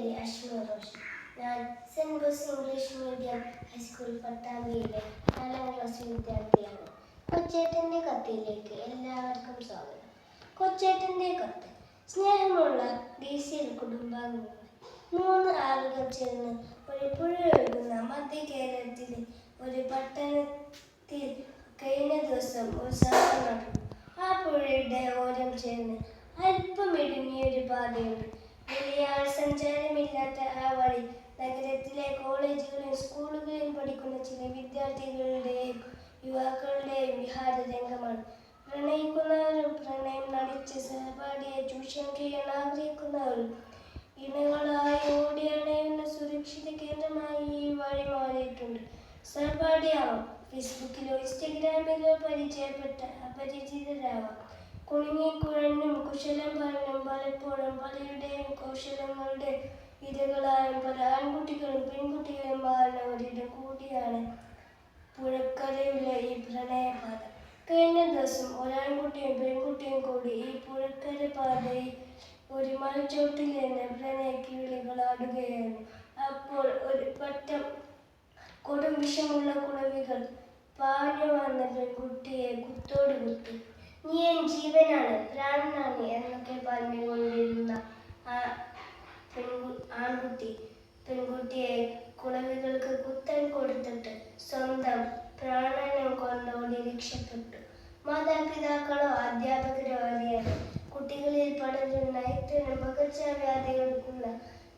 പേര് അശ്മി റോഷൻ ഞാൻ saint Bose English medium high school പട്ടാമ്പിയിലെ നാലാം ക്ലാസ് വിദ്യാർത്ഥിയാണ്. കൊച്ചേട്ടന്റെ കത്തിലേക്ക് എല്ലാവർക്കും സ്വാഗതം. കൊച്ചേട്ടന്റെ കത്ത്. സ്നേഹമുള്ള ഡി സി എൽ കുടുംബാംഗങ്ങൾ. മൂന്ന് ആളുകൾ ചേർന്ന് ഒരു പുഴ ഒഴുകുന്ന മധ്യ കേരളത്തിലെ ഒരു പട്ടണത്തിൽ കഴിഞ്ഞ ദിവസം ഉത്സവം നടന്നു. ആ പുഴയുടെ ഓരം ചേർന്ന് അല്പം ഇടുങ്ങിയൊരു പാതയുണ്ട്. വലിയ സഞ്ചാരമില്ലാത്ത ആ വഴി നഗരത്തിലെ കോളേജുകളിലും സ്കൂളുകളിലും പഠിക്കുന്ന ചില വിദ്യാർത്ഥികളുടെയും യുവാക്കളുടെയും വിഹാര രംഗമാണ്. പ്രണയിക്കുന്നവരും പ്രണയം നടിച്ച് സഹപാഠിയെ ചൂഷണം ചെയ്യാൻ ആഗ്രഹിക്കുന്നവരും ഇണകളായി ഓടിയണയുന്ന സുരക്ഷിത കേന്ദ്രമായി ഈ വഴി മാറിയിട്ടുണ്ട്. സഹപാഠിയാവാം. ഫേസ്ബുക്കിലോ ഇൻസ്റ്റഗ്രാമിലോ പരിചയപ്പെട്ട അപരിചിതരാവാം. കുണുങ്ങിക്കുഴഞ്ഞും കുശലം പറഞ്ഞും പലപ്പോഴും പലരുടെയും കൗശലങ്ങളുടെ ഇരകളായും പല ആൺകുട്ടികളും പെൺകുട്ടികളും മാറുന്നവരുടെ കൂടിയാണ് പുഴക്കരയുള്ള ഈ പ്രണയപാത. കഴിഞ്ഞ ദിവസം ഒരാൺകുട്ടിയും പെൺകുട്ടിയും കൂടി ഈ പുഴക്കര പാതയിൽ ഒരു മലച്ചോട്ടിൽ നിന്ന് പ്രണയ കിളികളാടുകയായിരുന്നു അപ്പോൾ ഒരു പറ്റം കൊടും വിഷമുള്ള കുളവികൾ പാഞ്ഞു വന്ന പെൺകുട്ടിയെ കുത്തോട് കുത്തി. നീ എൻ ജീവനാണ് പ്രാണനാണ് എന്നൊക്കെ പറഞ്ഞുകൊണ്ടിരുന്ന ആൺകുട്ടി പെൺകുട്ടിയെ കുളവികൾക്ക് കുത്തൻ കൊടുത്തിട്ട് സ്വന്തം പ്രാണനം കൊണ്ടോടി രക്ഷപ്പെട്ടു. മാതാപിതാക്കളോ അധ്യാപകരോ അറിയാതെ കുട്ടികളിൽ പലരും നയത്തിനും പകർച്ചവ്യാധികൾക്കുള്ള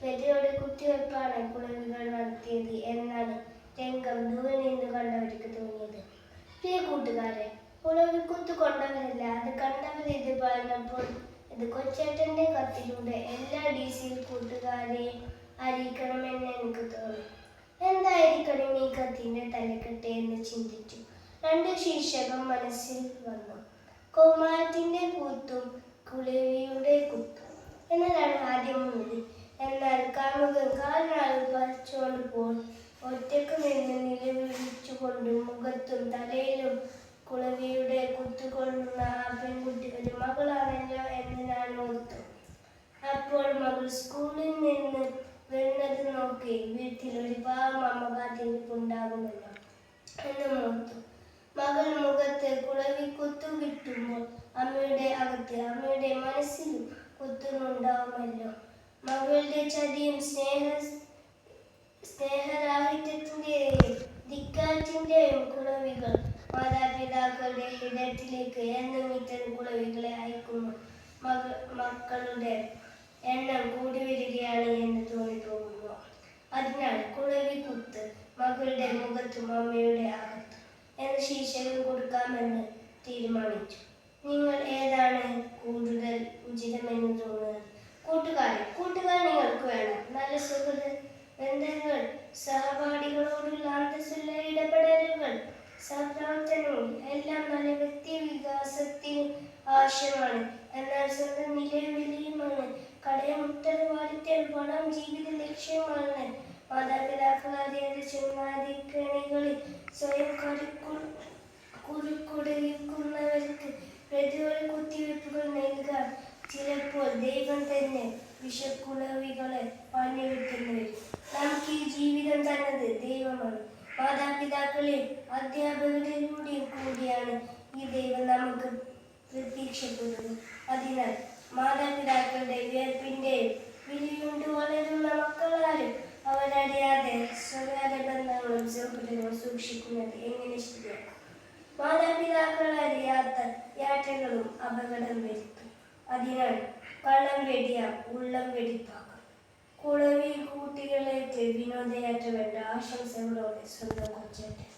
പ്രതിരോധ കുത്തിവെപ്പാണ് കുളവികൾ നടത്തിയത് എന്നാണ് രംഗം ദൂരെ നിന്ന് കണ്ടവർക്ക് തോന്നിയത്. പ്രിയ കൂട്ടുകാരെ കുളവിൽ കൊണ്ടവരല്ല അത് കണ്ടവർ ഇത് പറഞ്ഞപ്പോൾ ഇത് കൊച്ചേട്ടന്റെ കത്തിലൂടെ എല്ലാ ഡി സി കൂട്ടുകാരെയും അറിയിക്കണമെന്ന് എനിക്ക് തോന്നി. എന്തായിരിക്കണം ഈ കത്തിന്റെ തലക്കെട്ട് എന്ന് ചിന്തിച്ചു. രണ്ട് ശീർഷകം മനസ്സിൽ വന്നു. കൗമാരത്തിന്റെ കൂത്തും കുളവിയുടെ കുത്തും. എന്നതാണ് ആദ്യം മുന്നിൽ എന്നാൽ കാമുകൻ കാലിനാൾ പറിച്ചുകൊണ്ട് പോയി. ഒറ്റയ്ക്ക് നിന്ന് നിലവിളിച്ചുകൊണ്ടും മുഖത്തും തലയിലും കുളവിയുടെ കുത്തുകൊള്ളുന്ന ആ പെൺകുട്ടി ഒരു മകളാണല്ലോ എന്ന് ഞാൻ ഓർത്തു. അപ്പോൾ മകൾ സ്കൂളിൽ നിന്ന് വരുന്നത് നോക്കി വീട്ടിൽ ഒരു പാവം അമ്മ കാത്തിരിപ്പുണ്ടാകുമല്ലോ എന്ന് ഓർത്തു. മകൾ മുഖത്ത് കുളവി കുത്തു കിട്ടുമ്പോൾ അമ്മയുടെ അകത്ത് അമ്മയുടെ മനസ്സിലും കുത്തുന്നുണ്ടാവുമല്ലോ. മകളുടെ ചതിയും സ്നേഹ സ്നേഹരാഹിത്യത്തിന്റെയും ദിക്കാറ്റിന്റെയും കുളവികൾ ഹൃദയത്തിലേക്ക് എന്നും ഇത്തരം കുളവികളെ അയക്കുന്നു. മക മക്കളുടെ എണ്ണം കൂടി വരികയാണ് എന്ന് തോന്നിപ്പോകുന്നു അതിനാൽ കുളവി കുത്ത് മകളുടെ മുഖത്തും അമ്മയുടെ അകത്തും എന്ന ശീർഷകം കൊടുക്കാമെന്ന് തീരുമാനിച്ചു. നിങ്ങൾ ഏതാണ് കൂടുതൽ ഉചിതമെന്ന് തോന്നുന്നത്? കൂട്ടുകാരെ കൂട്ടുകാർ നിങ്ങൾക്ക് വേണം. ആവശ്യമാണ് എന്നാൽ സ്വന്തം നിലവിളിയുമാണ് കടയും ഉത്തരവാദിത്യം പണം ജീവിത ലക്ഷ്യമാണ്. മാതാപിതാക്കൾ അറിയാതെ ചുമ്മാതിക്കണികളിൽ സ്വയം കരുക്കു കുറുക്കുടയിക്കുന്നവർക്ക് പ്രതിരോധ കുത്തിവയ്പ്പുകൾ നൽകുക ചിലപ്പോൾ ദൈവം തന്നെ വിഷക്കുളവികളെ പാഞ്ഞുവിട്ടുന്നു വരും നമുക്ക് ഈ ജീവിതം തന്നത് ദൈവമാണ്. മാതാപിതാക്കളെയും അധ്യാപകരിലൂടെയും കൂടിയാണ് ഈ ദൈവം നമുക്ക് പ്രത്യക്ഷപ്പെടുന്നത് അതിനാൽ മാതാപിതാക്കളുടെ വിയർപ്പിന്റെയും വിളിയുണ്ട് വളരുന്ന മക്കളാരും അവരറിയാതെ സ്വകാര്യ ബന്ധങ്ങളും സൗഹൃദങ്ങളും സൂക്ഷിക്കുന്നത് എങ്ങനെ ശരിയാണ് മാതാപിതാക്കൾ അറിയാത്ത യാത്രകളും അപകടം വരുത്തും. അതിനാൽ കള്ളം വെടിയാം ഉള്ളം വെടിപ്പാക്കും. കുളവിൽ കൂട്ടികളേക്ക് വിനോദയാത്ര വേണ്ട ആശംസകളോടെ സ്വന്തം കൊച്ചേട്ടൻ